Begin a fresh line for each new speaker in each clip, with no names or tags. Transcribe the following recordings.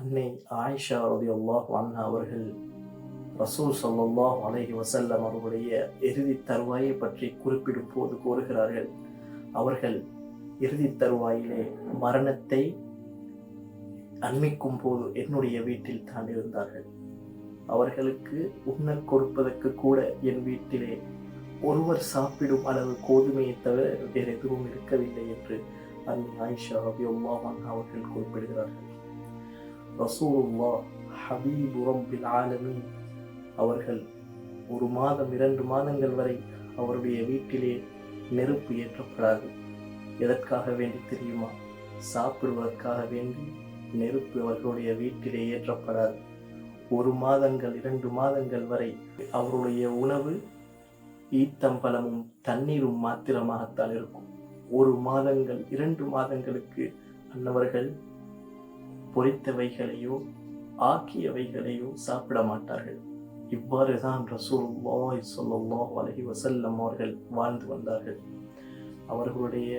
அன்னை ஆயிஷா ரதி அல்லாஹ் அண்ணா அவர்கள் ரசூல் சல்லாஹ் அலஹி வசல்லம் அவர்களுடைய இறுதி தருவாயை பற்றி குறிப்பிடும் போது கூறுகிறார்கள். அவர்கள் இறுதி தருவாயிலே மரணத்தை அண்மிக்கும் போது என்னுடைய வீட்டில் தான் இருந்தார்கள் அவர்களுக்கு உண்ண கொடுப்பதற்கு கூட என் வீட்டிலே ஒருவர் சாப்பிடும் அளவு கோதுமையை தவிர வேறு எதுவும் இருக்கவில்லை என்று அன்னை ஆயிஷா ரபி அவர்கள் குறிப்பிடுகிறார்கள். ரசூலுல்லா ஹபீபு ரப்பில் ஆலமின். அவர்கள் ஒரு மாதம் இரண்டு மாதங்கள் வரை அவருடைய வீட்டிலே நெருப்பு ஏற்றப்படாது. எதற்காக வேண்டி தெரியுமா? சாப்பிடுவதற்காக வேண்டி நெருப்பு அவர்களுடைய வீட்டிலே ஏற்றப்படாது. ஒரு மாதங்கள் இரண்டு மாதங்கள் வரை அவருடைய உணவு ஈத்தம்பழமும் தண்ணீரும் மாத்திரமாகத்தான் இருக்கும். ஒரு மாதங்கள் இரண்டு மாதங்களுக்கு அன்னவர்கள் பொரித்தவைகளையோ ஆக்கியவைகளையோ சாப்பிட மாட்டார்கள். இவ்வாறு தான் ரசூலுல்லாஹி ஸல்லல்லாஹு அலைஹி வசல்லம் அவர்கள் வாழ்ந்து வந்தார்கள். அவர்களுடைய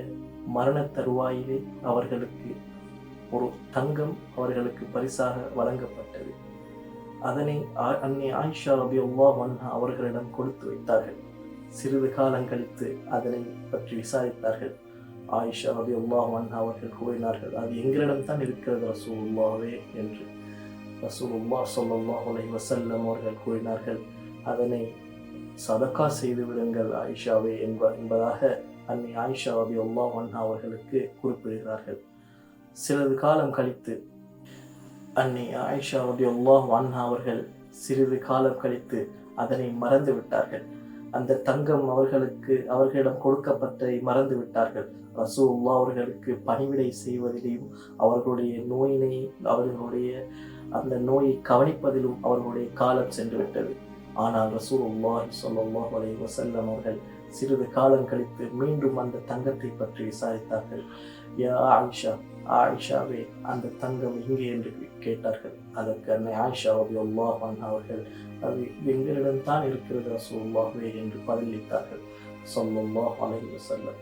மரண தருவாயிலே அவர்களுக்கு ஒரு தங்கம் அவர்களுக்கு பரிசாக வழங்கப்பட்டது. அதனை அன்னை ஆயிஷா ரபி அன்ஹா அவர்களிடம் கொடுத்து வைத்தார்கள். சிறிது காலம் கழித்து அதனை பற்றி விசாரித்தார்கள். ஆயிஷா ரபி அல்லாஹன் அவர்கள் கூறினார்கள் அது எங்களிடம் தான் இருக்கிறது ரசூல்லாவே என்று. ரசூல்லா ஸல்லல்லாஹு உலை வசல்லம் அவர்கள் கூறினார்கள் அதனை சதக்கா செய்து விடுங்கள் ஆயிஷாவே என்ப என்பதாக அன்னை ஆயிஷா ரபி அல்லாஹன் அவர்களுக்கு குறிப்பிடுகிறார்கள். சிறிது காலம் கழித்து அன்னை ஆயிஷா ரபி அன்ஹா அவர்கள் சிறிது காலம் கழித்து அதனை மறந்து விட்டார்கள். அந்த தங்கம் அவர்களுக்கு அவர்களிடம் கொடுக்கப்பட்டதை மறந்து விட்டார்கள். ரசூல்லா அவர்களுக்கு பணிவிடை செய்வதிலும் அவர்களுடைய நோயினை அவர்களுடைய அந்த நோயை கவனிப்பதிலும் அவர்களுடைய காலம் சென்று விட்டது ஆனால் ரசூலுல்லாஹி ஸல்லல்லாஹு அலை வசல்லம் அவர்கள் சிறிது காலம் கழித்து மீண்டும் அந்த தங்கத்தை பற்றி விசாரித்தார்கள். யா ஆயிஷா ஆயிஷாவே அந்த தங்கம் எங்கே? என்று கேட்டார்கள். அதற்கு அன்னை ஆயிஷா ரலியல்லாஹு அவர்கள் அது எங்களிடம் தான் இருக்கிறது ரசூலுல்லாஹே என்று பதிலளித்தார்கள். ஸல்லல்லாஹு அலை வசல்லம்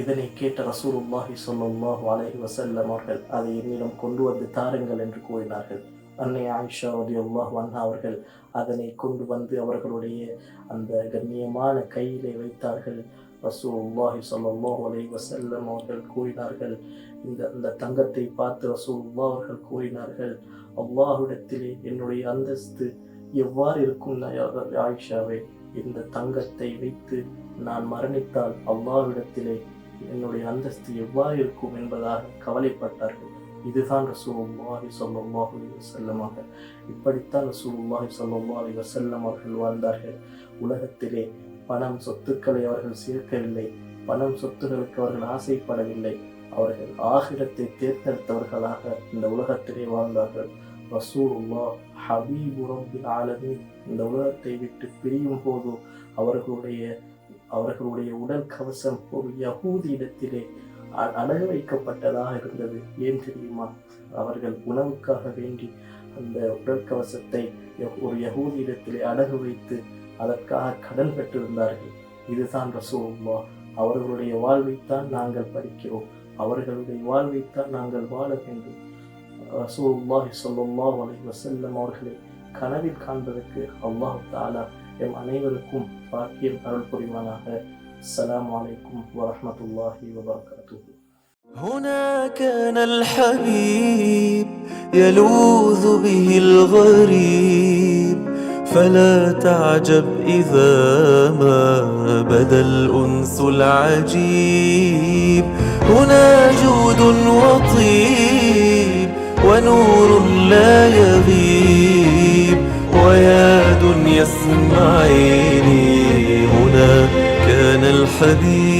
இதனை கேட்ட ரசூலுல்லாஹி ஸல்லல்லாஹு அலை வசல்லம் அவர்கள் அதை என்னிடம் கொண்டு வந்து தாருங்கள் என்று கூறினார்கள். அன்னை ஆயிஷா ரதி அல்லாஹ் வண்ணா அவர்கள் அதனை கொண்டு வந்து அவர்களுடைய அந்த கண்ணியமான கையிலே வைத்தார்கள். ரசூலுல்லாஹி சொல்லமோ அலைஹி வசல்லம் அவர்கள் கூறினார்கள் இந்த அந்த தங்கத்தை பார்த்து ரசூலுல்லாஹ் அவர்கள் கூறினார்கள் அல்லாஹுடத்திலே என்னுடைய அந்தஸ்து எவ்வாறு இருக்கும் ந- ஆயிஷாவே? இந்த தங்கத்தை வைத்து நான் மரணித்தால் அல்லாஹ்விடத்திலே என்னுடைய அந்தஸ்து எவ்வாறு இருக்கும் என்பதாக கவலைப்பட்டார்கள். இதுதான் ரசூலுல்லாஹி ஸல்லல்லாஹு அலைஹி இப்படித்தான் ரசூலுல்லாஹி ஸல்லல்லாஹு அலைஹி வஸல்லம் அவர்கள் வாழ்ந்தார்கள். உலகத்திலே பணம் சொத்துக்களை அவர்கள் சேர்க்கவில்லை. பணம் சொத்துகளுக்கு அவர்கள் ஆசைப்படவில்லை. அவர்கள் ஆகிரத்தை தேர்ந்தெடுத்தவர்களாக இந்த உலகத்திலே வாழ்ந்தார்கள். ரசூலுல்லா ஹபீபு ரப்பில் ஆலமீன். இந்த உலகத்தை விட்டு பிரியும் போது அவர்களுடைய அவர்களுடைய உடல் கவசம் ஒரு யகூதி இடத்திலே அடகு வைக்கப்பட்டதாக இருந்தது. ஏன் தெரியுமா? அவர்கள் உணவுக்காக வேண்டி அந்த உடற்கவசத்தை ஒரு யகூதியிடத்திலே அடகு வைத்து அதற்காக கடன் பெற்றிருந்தார்கள். இதுதான் ரசூலுல்லா அவர்களுடைய வாழ்வைத்தான் நாங்கள் படிக்கிறோம். அவர்களுடைய வாழ்வைத்தான் நாங்கள் வாழ வேண்டும். ரசூலுல்லாஹி ஸல்லல்லாஹு அலைஹி வசல்லம் அவர்களை கனவில் காண்பதற்கு அம்மா தாலா எம் அனைவருக்கும் பாக்கியம் அருள் புரிவானாக. السلام عليكم ورحمة الله وبركاته.
هنا كان الحبيب يلوذ به الغريب فلا تعجب إذا ما بدا الأنس العجيب. هنا جود وطيب ونور لا يغيب ويا دنيا اسمع الحبيب